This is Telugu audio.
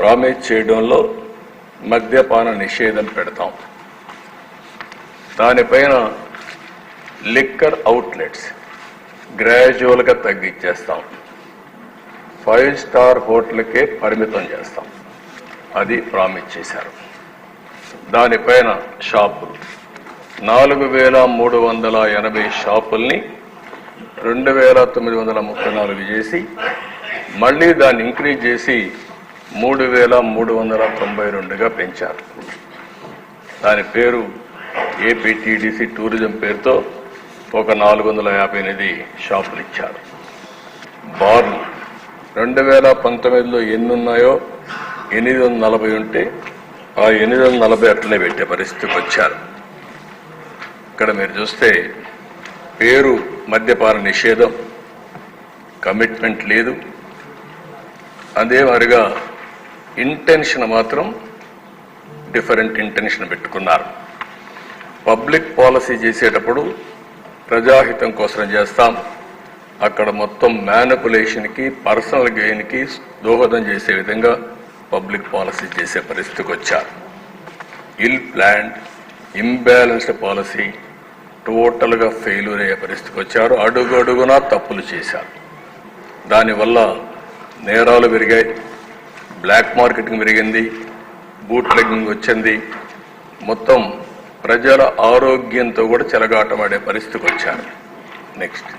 ప్రామిస్ చేయడంలో మద్యపాన నిషేధం పెడతాం. దానిపైన లిక్కర్ అవుట్లెట్స్ గ్రాడ్యువల్గా తగ్గించేస్తాం ఫైవ్ స్టార్ హోటల్కే పరిమితం చేస్తాం. అది ప్రామిస్ చేశారు. దానిపైన షాపులు నాలుగు వేల మూడు వందల ఎనభై షాపుల్ని రెండు వేల తొమ్మిది వందల ముప్పై నాలుగు చేసి మళ్ళీ దాన్ని ఇంక్రీజ్ చేసి మూడు వేల మూడు వందల తొంభై రెండుగా పెంచారు. దాని పేరు ఏపీటీడీసీ టూరిజం పేరుతో ఒక నాలుగు వందల యాభై ఎనిమిది షాపులు ఇచ్చారు. బార్లు రెండు వేల పంతొమ్మిదిలో ఎన్ని ఉన్నాయో ఎనిమిది వందల నలభై ఉంటే ఆ ఎనిమిది వందల నలభై అట్లనే పెట్టే పరిస్థితికి వచ్చారు. ఇక్కడ మీరు చూస్తే పేరు మద్యపాన నిషేధం కమిట్మెంట్ లేదు. అదే మరిగా ఇంటెన్షన్ మాత్రం డిఫరెంట్ ఇంటెన్షన్ పెట్టుకున్నారు. పబ్లిక్ పాలసీ చేసేటప్పుడు ప్రజాహితం కోసం చేస్తాం. అక్కడ మొత్తం మ్యానిపులేషన్కి పర్సనల్ గెయిన్కి దోహదం చేసే విధంగా పబ్లిక్ పాలసీ చేసే పరిస్థితికి వచ్చారు. ఇల్ ప్లాండ్ ఇంబ్యాలెన్స్డ్ పాలసీ టోటల్గా ఫెయిల్యూర్ అయ్యే పరిస్థితికి వచ్చారు. అడుగు అడుగునా తప్పులు చేశారు. దానివల్ల నేరాలు పెరిగాయి. బ్లాక్ మార్కెటింగ్ పెరిగింది బూట్ లెగ్గింగ్ వచ్చింది. మొత్తం ప్రజల ఆరోగ్యంతో కూడా చెలగాటమాడే పరిస్థితికి వచ్చారు. నెక్స్ట్